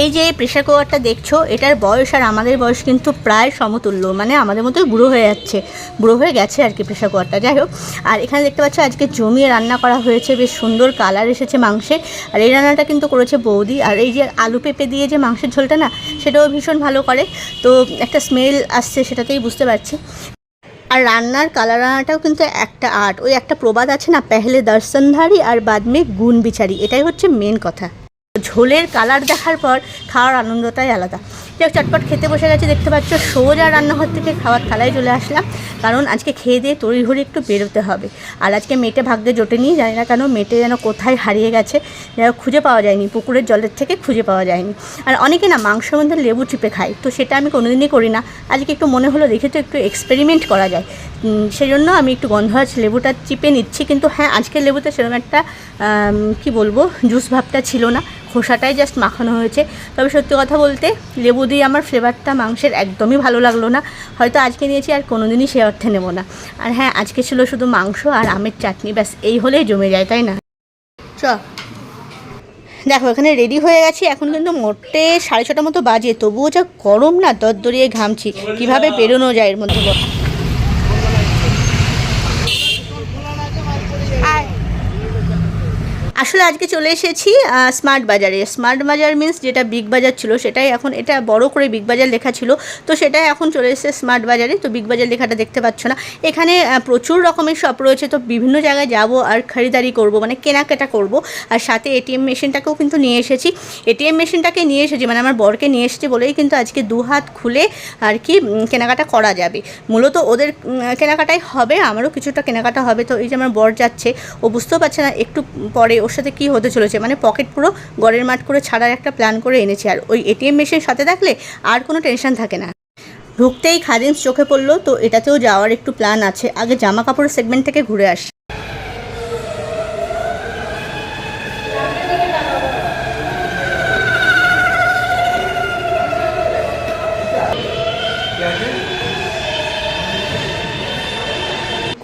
এই যে প্রেশার কুকারটা দেখছ, এটার বয়স আর আমাদের বয়স কিন্তু প্রায় সমতুল্য মানে আমাদের মতো বুড়ো হয়ে যাচ্ছে, বুড়ো হয়ে গেছে আর কি প্রেশার কুকারটা যাই হোক। আর এখানে দেখতে পাচ্ছ, আজকে জমিয়ে রান্না করা হয়েছে, বেশ সুন্দর কালার এসেছে মাংসের আর এই রান্নাটা কিন্তু করেছে বৌদি, আর এই যে আলু পেঁপে দিয়ে যে মাংসের ঝোলটা না, সেটাও ভীষণ ভালো করে। তো একটা স্মেল আসছে, সেটাতেই বুঝতে পারছি। আর রান্নার কালার রান্নাটাও কিন্তু একটা আর্ট ওই একটা প্রবাদ আছে না, পেহলে দর্শনধারী আর বাদ মে গুণ বিচারি, এটাই হচ্ছে মেন কথা। ঝোলের কালার দেখার পর খাওয়ার আনন্দটাই আলাদা। যাই হোক, চটপট খেতে বসে গেছে দেখতে পাচ্ছ সোজা রান্নাঘর থেকে খাওয়ার থালায় চলে আসলাম। কারণ আজকে খেয়ে দিয়ে তড়িঘড়ি একটু বেরোতে হবে। আর আজকে মেটে ভাগ্যে জোটে নিয়ে জানি না কেন মেটে যেন কোথায় হারিয়ে গেছে। হোক, খুঁজে পাওয়া যায়নি পুকুরের জলের থেকে খুঁজে পাওয়া যায়নি। আর অনেকে না মাংস মধ্যে লেবু চিপে খায় তো সেটা আমি কোনোদিনই করি না। আজকে একটু মনে হলো দেখে তো একটু এক্সপেরিমেন্ট করা যায়। উম, সেই জন্য আমি একটু গন্ধ গন্ধরাজ লেবুটা চিপে নিচ্ছি কিন্তু হ্যাঁ আজকের লেবুতে সেরকম একটা কি বলব জুস ভাবটা ছিল না। খোসাটাই জাস্ট মাখানো হয়েছে। তবে সত্যি কথা বলতে, লেবু দিয়ে আমার ফ্লেভারটা মাংসের একদমই ভালো লাগল না। হয়তো আজকে নিয়েছি আর কোনো দিনই সে অর্থে নেব না। আর হ্যাঁ আজকে ছিল শুধু মাংস আর আমের চাটনি, ব্যাস এই হলেই জমে যায়, তাই না? চ। দেখো, এখানে রেডি হয়ে গেছি। এখন কিন্তু মোটে সাড়ে ছটার মতো বাজে। তবুও যা গরম না, দরদরিয়ে ঘামছি। কীভাবে বেরোনো যায় এর মধ্যে বল? আসলে আজকে চলে এসেছি স্মার্ট বাজারে স্মার্ট বাজার মিন্স যেটা বিগ বাজার ছিল, সেটাই এখন, এটা বড় করে বিগ বাজার লেখা ছিল। তো সেটাই এখন চলে এসেছে স্মার্ট বাজারে তো বিগ বাজার লেখাটা দেখতে পাচ্ছ না। এখানে প্রচুর রকমের শপ রয়েছে। তো বিভিন্ন জায়গায় যাব আর খরিদারি করব মানে কেনাকাটা করব। আর সাথে এটিএম মেশিনটাকেও কিন্তু নিয়ে এসেছি। এটিএম মেশিনটাকে নিয়ে এসেছি মানে আমার বরকে নিয়ে এসেছি বলেই কিন্তু আজকে দু হাত খুলে আর কি কেনাকাটা করা যাবে। মূলত ওদের কেনাকাটাই হবে, আমারও কিছুটা কেনাকাটা হবে। তো এই যে আমার বর যাচ্ছে, ও বুঝতেও পারছে না, একটু পরে ওর কী হতে চলেছে? মানে পকেট পুরো গড়ের মাঠ করে ছাড়ার একটা প্ল্যান করে এনেছে। আর ওই এটিএম মেশিন সাথে থাকলে আর কোনো টেনশন থাকে না। ঢুকতেই খাদিমস চোখে পড়ল, তো এটাতেও যাওয়ার একটু প্ল্যান আছে। আগে জামা কাপড়ের সেগমেন্ট থেকে ঘুরে আসি।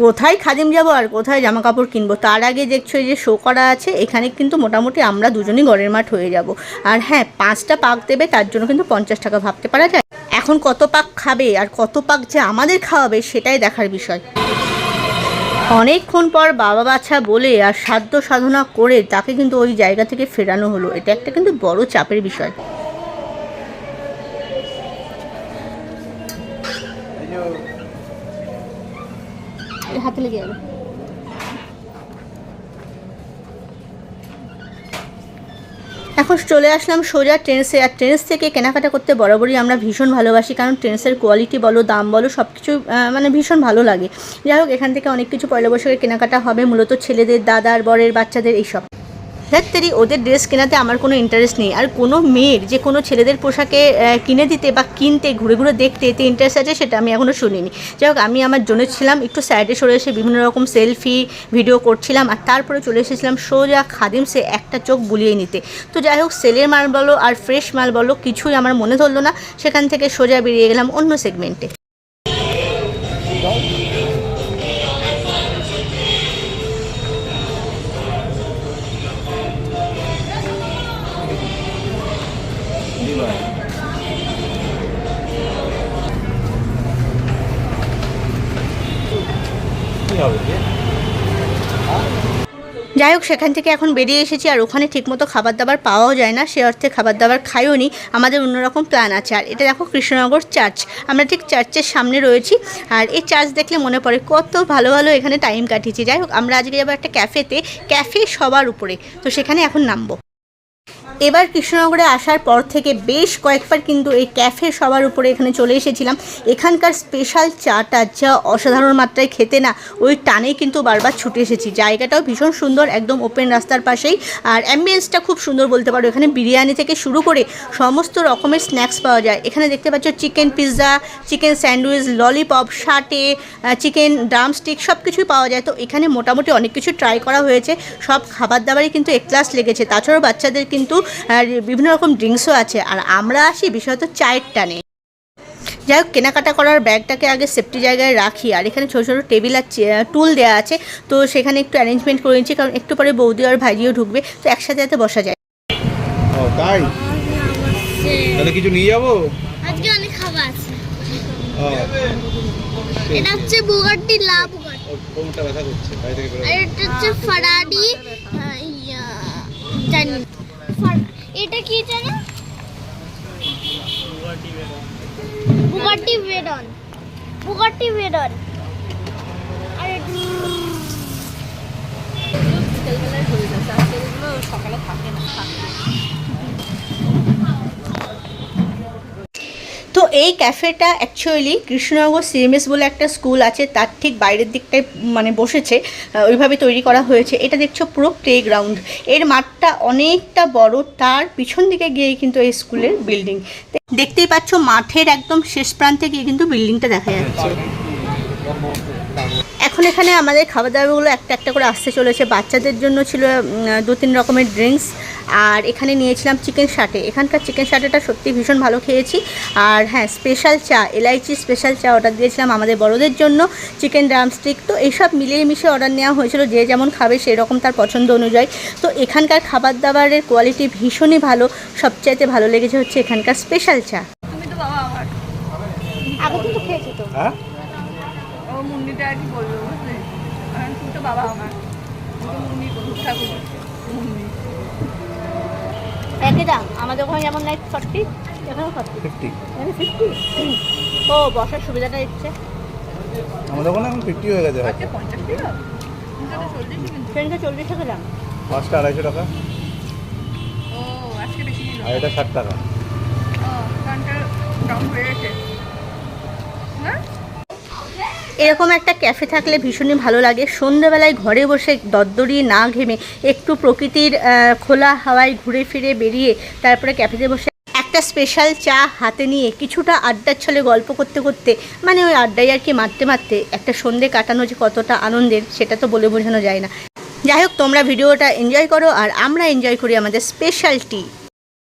কোথায় খাদিম যাব আর কোথায় জামা কাপড় কিনবো? তার আগে দেখছ যে শো করা আছে, এখানে কিন্তু মোটামুটি আমরা দুজনই গড়ের মাঠ হয়ে যাব। আর হ্যাঁ পাঁচটা পাক দেবে, তার জন্য কিন্তু পঞ্চাশ টাকা ভাবতে পারা যায়। এখন কত পাক খাবে আর কত পাক যে আমাদের খাওয়াবে, সেটাই দেখার বিষয়। অনেকক্ষণ পর বাবা বাছা বলে আর সাধ্য সাধনা করে তাকে কিন্তু ওই জায়গা থেকে ফেরানো হলো। এটা একটা কিন্তু বড় চাপের বিষয়। হাতে লেগে যাবে এখন চলে আসলাম সোজা ট্রেন্সে। আর ট্রেন্স থেকে কেনাকাটা করতে বরাবরই আমরা ভীষণ ভালোবাসি, কারণ ট্রেন্সের কোয়ালিটি বলো, দাম বলো সব কিছু মানে ভীষণ ভালো লাগে। যাই হোক, এখান থেকে অনেক কিছু পয়লা বৈশাখের কেনাকাটা হবে, মূলত ছেলেদের, দাদার, বরের, বাচ্চাদের, এইসব। ধ্যাত্তেরি ওদের ড্রেস কেনাতে আমার কোনো ইন্টারেস্ট নেই। আর কোনো মেয়ের যে কোনো ছেলেদের পোশাকে কিনে দিতে বা কিনতে, ঘুরে ঘুরে দেখতে এতে ইন্টারেস্ট আছে সেটা আমি এখনও শুনিনি। যাই হোক, আমি আমার জন্য ছিলাম, একটু সাইডে সরে এসে বিভিন্ন রকম সেলফি ভিডিও করছিলাম আর তারপরে চলে এসেছিলাম সোজা খাদিমসে একটা চোখ বুলিয়ে নিতে। তো যাই হোক, সেলের মাল বলো আর ফ্রেশ মাল বলো কিছুই আমার মনে ধরলো না। সেখান থেকে সোজা বেরিয়ে গেলাম অন্য সেগমেন্টে যাই হোক, সেখান থেকে এখন বেরিয়ে এসেছি আর ওখানে ঠিকমতো খাবার দাবার পাওয়াও যায় না, সে অর্থে খাবার দাবার খাইও নি, আমাদের অন্যরকম প্ল্যান আছে। আর এটা দেখো কৃষ্ণনগর চার্চ আমরা ঠিক চার্চের সামনে রয়েছি। আর এই চার্চ দেখলে মনে পড়ে কত ভালো ভালো এখানে টাইম কাটিয়েছি। যাই হোক, আমরা আজকে যাব একটা ক্যাফেতে ক্যাফে সবার উপরে। তো সেখানে এখন নামবো। এবার কৃষ্ণনগরে আসার পর থেকে বেশ কয়েকবার কিন্তু এই ক্যাফে সবার উপরে এখানে চলে এসেছিলাম। এখানকার স্পেশাল চাটা যা অসাধারণ মাত্রায় খেতে না, ওই টানেই কিন্তু বারবার ছুটে এসেছি। জায়গাটাও ভীষণ সুন্দর, একদম ওপেন রাস্তার পাশেই। আর অ্যাম্বিয়েন্সটা খুব সুন্দর বলতে পারো। এখানে বিরিয়ানি থেকে শুরু করে সমস্ত রকমের স্ন্যাক্স পাওয়া যায়। এখানে দেখতে পাচ্ছ chicken pizza chicken sandwich lollipop শাটে chicken drumstick সব কিছুই পাওয়া যায়। তো এখানে মোটামুটি অনেক কিছু ট্রাই করা হয়েছে। সব খাবার দাবারই কিন্তু এক ক্লাস লেগেছে। তাছাড়াও বাচ্চাদের কিন্তু বিভিন্ন রকম ড্রিঙ্কসও আছে। আর আমরা আসি বিশেষত চায়ের টানে। যাই হোক কেনাকাটা করার ব্যাগটাকে আগে সেফটি জায়গায় রাখি। আর এখানে ছোটো ছোটো টেবিল আর টুল দেওয়া আছে। তো সেখানে একটু অ্যারেঞ্জমেন্ট করে নিচ্ছি কারণ একটু পরে বৌদি আর ভাইজিও ঢুকবে। তো একসাথে যাতে বসা যায়। তাই? তাহলে কিছু নিয়ে যাব? আজকে অনেক খাবার আছে। এটা হচ্ছে বুগাটি লা বুগাটি ওর ব্যথা করছে। আর এটা হচ্ছে ফারাডি ইয়া, জানি এটা কি জানো বুগাটি ভেরন বুগাটি ভেরন আর এটা- এই ক্যাফেটা অ্যাকচুয়ালি কৃষ্ণনগর সিএমএস বলে একটা স্কুল আছে, তার ঠিক বাইরের দিকটায় মানে বসেছে ওইভাবে তৈরি করা হয়েছে। এটা দেখছ পুরো প্লে গ্রাউন্ড এর মাঠটা অনেকটা বড়, তার পিছন দিকে গিয়ে কিন্তু এই স্কুলের বিল্ডিং দেখতেই পাচ্ছ মাঠের একদম শেষ প্রান্তে গিয়ে কিন্তু বিল্ডিংটা দেখা যাচ্ছে। এখন এখানে আমাদের খাবার দাবারগুলো একটা একটা করে আসতে চলেছে। বাচ্চাদের জন্য ছিল দু তিন রকমের ড্রিঙ্কস আর এখানে নিয়েছিলাম চিকেন শাটে এখানকার চিকেন শাটেটা সত্যি ভীষণ ভালো খেয়েছি। আর হ্যাঁ স্পেশাল চা এলাইচি স্পেশাল চা অর্ডার দিয়েছিলাম আমাদের বড়দের জন্য চিকেন ড্রামস্টিক তো এইসব মিলিয়ে মিশিয়ে অর্ডার নেওয়া হয়েছিল যে যেমন খাবে সেরকম তার পছন্দ অনুযায়ী। তো এখানকার খাবার দাবারের কোয়ালিটি ভীষণই ভালো। সবচাইতে ভালো লেগেছে হচ্ছে এখানকার স্পেশাল চা। আগে কিন্তু খেয়েছি তো? হ্যাঁ? ও মুন্নিটা আর কি বলব বুঝলি? কারণ তো বাবা আমার। তো মুন্নি ঠাকুর। মুন্নি। একই দাম আমাদের ওখানে যেমন নেয় ফর্টি এখানেও ফর্টি ফিফটি মানে ফিফটি ও বসার সুবিধাটা দিচ্ছে। আমাদের ওখানে এখন ফিফটি হয়ে গেছে। ট্রেনটা চল্লিশ টাকা দাম। পাঁচটা আড়াইশো টাকা। ও আজকে বেশি নিল আর এটা ষাট টাকা ও কারণটা ডাউন হয়ে গেছে হ্যাঁ এরকম একটা ক্যাফে থাকলে ভীষণই ভালো লাগে। সন্ধ্যেবেলায় ঘরে বসে দরদরিয়ে না ঘেমে একটু প্রকৃতির খোলা হাওয়ায় ঘুরে ফিরে বেরিয়ে তারপরে ক্যাফেতে বসে একটা স্পেশাল চা হাতে নিয়ে কিছুটা আড্ডার ছলে গল্প করতে করতে মানে ওই আড্ডায় আর কি মারতে মারতে একটা সন্ধে কাটানো যে কতটা আনন্দের, সেটা তো বলে বোঝানো যায় না। যাই হোক, তোমরা ভিডিওটা এনজয় করো আর আমরা এনজয় করি আমাদের স্পেশাল টি